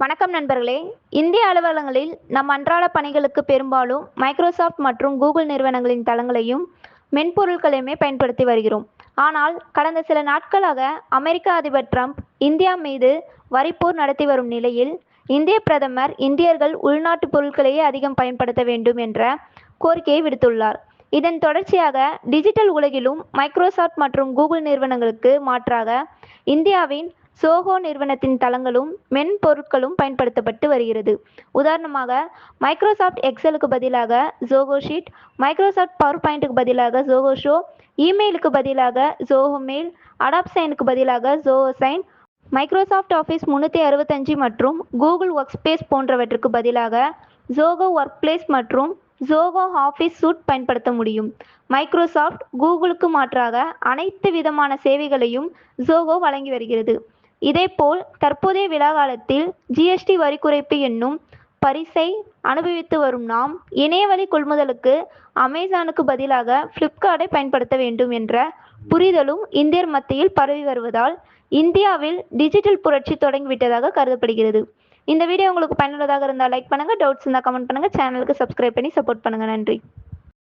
வணக்கம் நண்பர்களே. இந்திய அலுவலகங்களில் நம் அன்றாட பணிகளுக்கு பெரும்பாலும் மைக்ரோசாஃப்ட் மற்றும் கூகுள் நிறுவனங்களின் தளங்களையும் மென்பொருட்களையுமே பயன்படுத்தி வருகிறோம். ஆனால் கடந்த சில நாட்களாக அமெரிக்க அதிபர் ட்ரம்ப் இந்தியா மீது வரிப்போர் நடத்தி வரும் நிலையில் இந்திய பிரதமர் இந்தியர்கள் உள்நாட்டு பொருட்களையே அதிகம் பயன்படுத்த வேண்டும் என்ற கோரிக்கையை விடுத்துள்ளார். இதன் தொடர்ச்சியாக டிஜிட்டல் உலகிலும் மைக்ரோசாஃப்ட் மற்றும் கூகுள் நிறுவனங்களுக்கு மாற்றாக இந்தியாவின் சோஹோ நிறுவனத்தின் தளங்களும் மென்பொருட்களும் பயன்படுத்தப்பட்டு வருகிறது. உதாரணமாக மைக்ரோசாஃப்ட் எக்ஸலுக்கு பதிலாக ஜோகோ ஷீட் மைக்ரோசாஃப்ட் பவர் பாயிண்ட்டுக்கு பதிலாக ஜோகோ ஷோ இமெயிலுக்கு பதிலாக ஜோஹோ மெயில் அடாப்சைனுக்கு பதிலாக ஜோஹோ சைன் மைக்ரோசாஃப்ட் ஆஃபீஸ் முன்னூற்றி அறுபத்தஞ்சு மற்றும் கூகுள் ஒர்க் ஸ்பேஸ் போன்றவற்றுக்கு பதிலாக ஜோகோ ஒர்க் பிளேஸ் மற்றும் ஜோகோ ஆஃபீஸ் சூட் பயன்படுத்த முடியும். மைக்ரோசாஃப்ட் கூகுளுக்கு மாற்றாக அனைத்து விதமான சேவைகளையும் ஜோகோ வழங்கி வருகிறது. இதேபோல் தற்போதைய விழா காலத்தில் ஜிஎஸ்டி வரி குறைப்பு என்னும் பரிசை அனுபவித்து வரும் நாம் இணையவழி கொள்முதலுக்கு அமேசானுக்கு பதிலாக ஃப்ளிப்கார்ட்டை பயன்படுத்த வேண்டும் என்ற புரிதலும் இந்தியர் மத்தியில் பரவி வருவதால் இந்தியாவில் டிஜிட்டல் புரட்சி தொடங்கிவிட்டதாக கருதப்படுகிறது. இந்த வீடியோ உங்களுக்கு பயனுள்ளதாக இருந்தால் லைக் பண்ணுங்கள் டவுட்ஸ் இருந்தால் கமெண்ட் பண்ணுங்கள் சேனலுக்கு சப்ஸ்கிரைப் பண்ணி சப்போர்ட் பண்ணுங்கள் நன்றி.